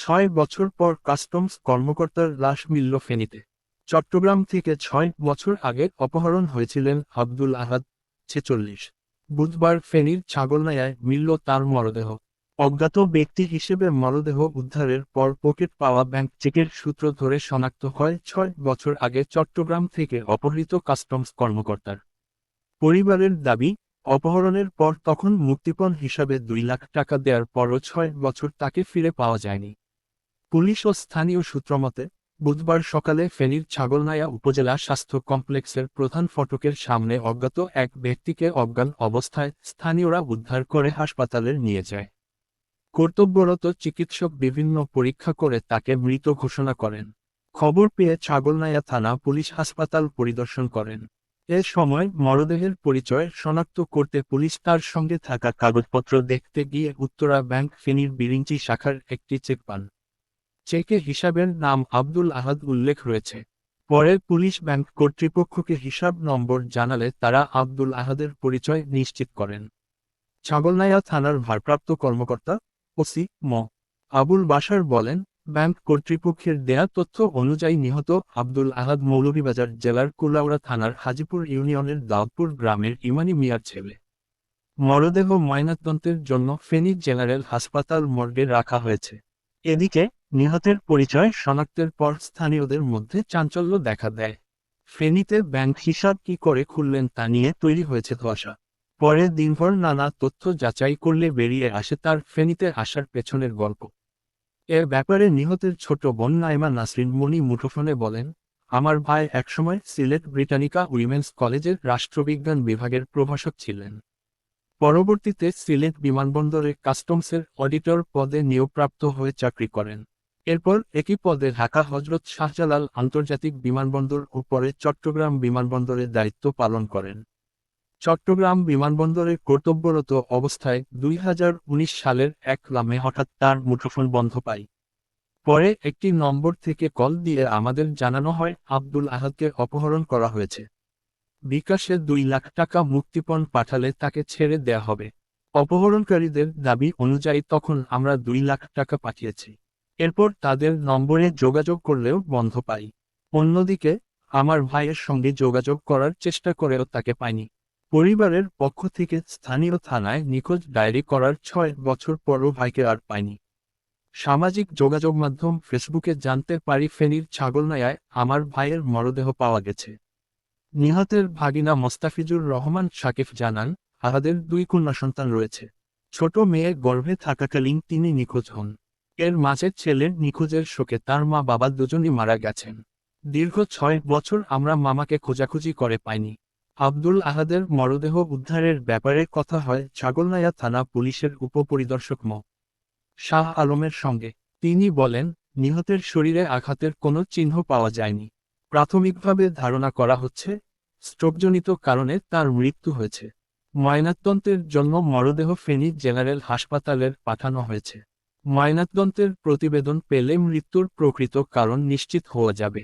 ছয় বছর পর কাস্টমস কর্মকর্তার লাশ মিলল ফেনীতে। চট্টগ্রাম থেকে ছয় বছর আগে অপহরণ হয়েছিলেন আব্দুল আহাদ, ছেচল্লিশ। বুধবার ফেনীর ছাগলনায়ায় মিলল তার মরদেহ। অজ্ঞাত ব্যক্তি হিসেবে মরদেহ উদ্ধারের পর পকেট পাওয়া ব্যাংক চেকের সূত্র ধরে শনাক্ত হয়, ছয় বছর আগে চট্টগ্রাম থেকে অপহৃত কাস্টমস কর্মকর্তার। পরিবারের দাবি, অপহরণের পর তখন মুক্তিপণ হিসাবে দুই লাখ টাকা দেওয়ার পরও ছয় বছর তাকে ফিরে পাওয়া যায়নি। পুলিশ ও স্থানীয় সূত্রমতে বুধবার সকালে ফেনীর ছাগলনায়া উপজেলা স্বাস্থ্য কমপ্লেক্সের প্রধান ফটকের সামনে অজ্ঞাত এক ব্যক্তিকে অজ্ঞান অবস্থায় স্থানীয়রা উদ্ধার করে হাসপাতালে নিয়ে যায়। কর্তব্যরত চিকিৎসক বিভিন্ন পরীক্ষা করে তাকে মৃত ঘোষণা করেন। খবর পেয়ে ছাগলনায়া থানা পুলিশ হাসপাতাল পরিদর্শন করেন। এ সময় মরদেহের পরিচয় শনাক্ত করতে পুলিশ তার সঙ্গে থাকা কাগজপত্র দেখতে গিয়ে উত্তরা ব্যাংক ফেনীর বিরিঞ্চি শাখার একটি চেক পান। চেকে হিসাবের নাম আব্দুল আহাদ উল্লেখ রয়েছে। পরে পুলিশ ব্যাংক কর্তৃপক্ষকে হিসাব নম্বর জানালে তারা আব্দুল আহাদের পরিচয় নিশ্চিত করেন। ছাগলনাইয়া থানার ভারপ্রাপ্ত কর্মকর্তা ওসি ম। আবুল বাশার বলেন, ব্যাংক কর্তৃপক্ষের দেয়া তথ্য অনুযায়ী নিহত আব্দুল আহাদ মৌলভীবাজার জেলার কুলাউড়া থানার হাজিপুর ইউনিয়নের দাউদপুর গ্রামের ইমানি মিয়ার ছেলে। মরদেহ ময়নাতদন্তের জন্য ফেনী জেনারেল হাসপাতাল মর্গে রাখা হয়েছে। এদিকে নিহতের পরিচয় শনাক্তের পর স্থানীয়দের মধ্যে চাঞ্চল্য দেখা দেয়। ফেনীতে ব্যাংক হিসাব কি করে খুললেন তা নিয়ে তৈরি হয়েছে ধোয়াশা। পরে দিনভর নানা তথ্য যাচাই করলে বেরিয়ে আসে তার ফেনীতে আসার পেছনের গল্প। এ ব্যাপারে নিহতের ছোট বোন নাইমা নাসরিন মনি মুঠোফোনে বলেন, আমার ভাই একসময় সিলেট ব্রিটানিকা উইমেন্স কলেজের রাষ্ট্রবিজ্ঞান বিভাগের প্রভাষক ছিলেন। পরবর্তীতে সিলেট বিমানবন্দরে কাস্টমসের অডিটর পদে নিয়োগপ্রাপ্ত হয়ে চাকরি করেন। এরপর একই পদে ঢাকা হজরত শাহজালাল আন্তর্জাতিক বিমানবন্দর ও পরে চট্টগ্রাম বিমানবন্দরে দায়িত্ব পালন করেন। চট্টগ্রাম বিমানবন্দরে কর্তব্যরত অবস্থায় দুই হাজার উনিশ সালের এক লামে হঠাৎ তার মুঠোফোন বন্ধ পাই পরে একটি নম্বর থেকে কল দিয়ে আমাদের জানানো হয়, আব্দুল আহাদকে অপহরণ করা হয়েছে। বিকাশে দুই লাখ টাকা মুক্তিপণ পাঠালে তাকে ছেড়ে দেয়া হবে। অপহরণকারীদের দাবি অনুযায়ী তখন আমরা দুই লাখ টাকা পাঠিয়েছি। এরপর তাদের নম্বরে যোগাযোগ করলেও বন্ধ পাই। অন্যদিকে, আমার ভাইয়ের সঙ্গে যোগাযোগ করার চেষ্টা করেও তাকে পাইনি। পরিবারের পক্ষ থেকে স্থানীয় থানায় নিখোঁজ ডায়েরি করার ছয় বছর পরও ভাইকে আর পায়নি সামাজিক যোগাযোগ মাধ্যম ফেসবুকে জানতে পারি ফেনীর ছাগলনায়ায় আমার ভাইয়ের মরদেহ পাওয়া গেছে। নিহতের ভাগিনা মোস্তাফিজুর রহমান শাকিফ জানান, আহাদের দুই কন্যা সন্তান রয়েছে। ছোট মেয়ে গর্ভে থাকাকালীন তিনি নিখোঁজ হন। এর মাঝের ছেলের নিখোঁজের শোকে তার মা বাবা দুজনই মারা গেছেন। দীর্ঘ ছয় বছর আমরা মামাকে খোঁজাখুঁজি করে পাইনি। আব্দুল আহাদের মরদেহ উদ্ধারের ব্যাপারে কথা হয় ছাগলনায়া থানা পুলিশের উপপরিদর্শক ম। শাহ আলমের সঙ্গে। তিনি বলেন, নিহতের শরীরে আঘাতের কোনো চিহ্ন পাওয়া যায়নি। প্রাথমিকভাবে ধারণা করা হচ্ছে, স্ট্রোকজনিত কারণে তার মৃত্যু হয়েছে। ময়নাতদন্তের জন্য মরদেহ ফেনী জেনারেল হাসপাতালের পাঠানো হয়েছে। ময়নাতদন্তের প্রতিবেদন পেলে মৃত্যুর প্রকৃত কারণ নিশ্চিত হওয়া যাবে।